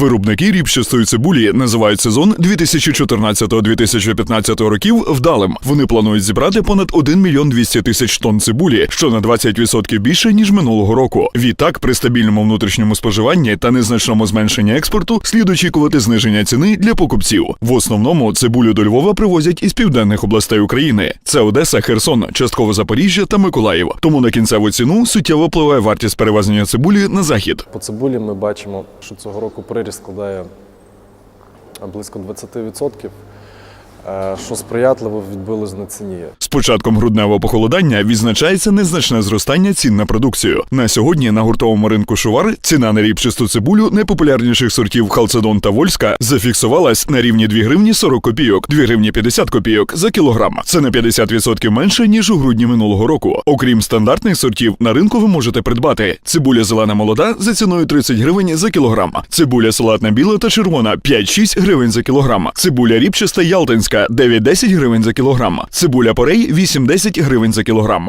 Виробники ріпчастої цибулі називають сезон 2014-2015 років вдалим. Вони планують зібрати понад 1 мільйон 200 тисяч тонн цибулі, що на 20% більше ніж минулого року. Відтак, при стабільному внутрішньому споживанні та незначному зменшенні експорту слід очікувати зниження ціни для покупців. В основному цибулю до Львова привозять із південних областей України. Це Одеса, Херсон, частково Запоріжжя та Миколаїв. Тому на кінцеву ціну суттєво впливає вартість перевезення цибулі на захід. По цибулі ми бачимо, що цього року приріст складає близько 20%, е, що сприятливо відбилось на ціні. З початком грудневого похолодання відзначається незначне зростання цін на продукцію. На сьогодні на гуртовому ринку Шувар ціна на ріпчасту цибулю найпопулярніших сортів Халцедон та Вольська зафіксувалась на рівні 2 гривні 40 копійок, 2 гривні 50 копійок за кілограм. Це на 50% менше ніж у грудні минулого року. Окрім стандартних сортів, на ринку ви можете придбати цибуля зелена молода за ціною 30 гривень за кілограм, цибуля салатна біла та червона 5-6 гривень за кілограм, цибуля ріпчаста ялтинська 9-10 гривень за кілограм, цибуля порей 8-10 гривень за кілограм.